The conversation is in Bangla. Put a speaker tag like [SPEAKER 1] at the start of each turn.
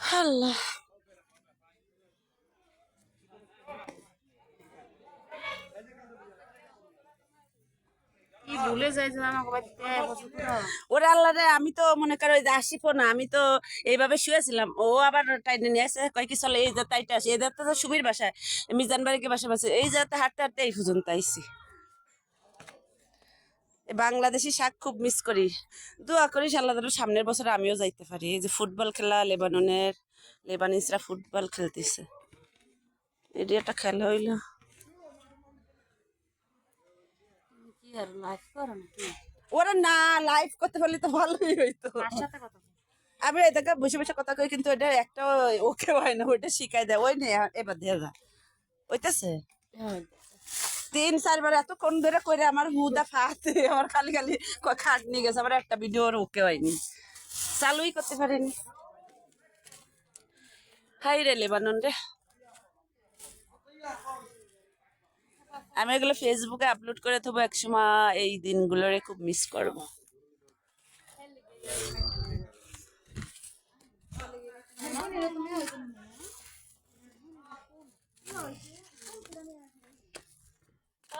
[SPEAKER 1] আল্লাহ ওরে আল্লাহ রে আমি তো মনে করো ওই যে আসিফো না আমি তো এইভাবে শুয়েছিলাম। ও আবার টাইনে নিয়ে আসে কয় কি চলে এই যে তাইটা আসে এই যাতে তো সুবির বাসায় মিজান বাড়িকে বাসা বাসে এই যাতে হাঁটতে হাঁটতে এই পর্যন্ত আইসি বাংলাদেশি শাক খুব মিস করি। দোয়া করি আল্লাহ যেন সামনের বছর আমিও যাইতে পারি। এই যে ফুটবল খেলা লেবাননের লেবানিসরা ফুটবল খেলতেছে। এটি একটা খেলা হইল। ওরা না লাইভ করতে পারলে তো ভালোই হইতো? আমি এটাকে বসে বসে কথা কই কিন্তু ওটা একটা ওকে হয় না ওইটা শিখাই দেয়। ওই নে এবার দিয়ে যা। ওইটাছে
[SPEAKER 2] হ্যাঁ,
[SPEAKER 1] তিন চারবার এতক্ষণ ধরে করে আমার হুদা ফাতে আমার খালি খালি খাট নিয়ে গেছে, আমার একটা ভিডিও ওকে হয়নি। চালুই করতে পারিনি। হাই রে লেবানন রে। আমি এগুলো ফেসবুকে আপলোড করে থবো, একসময় এই দিনগুলোরে খুব মিস করব।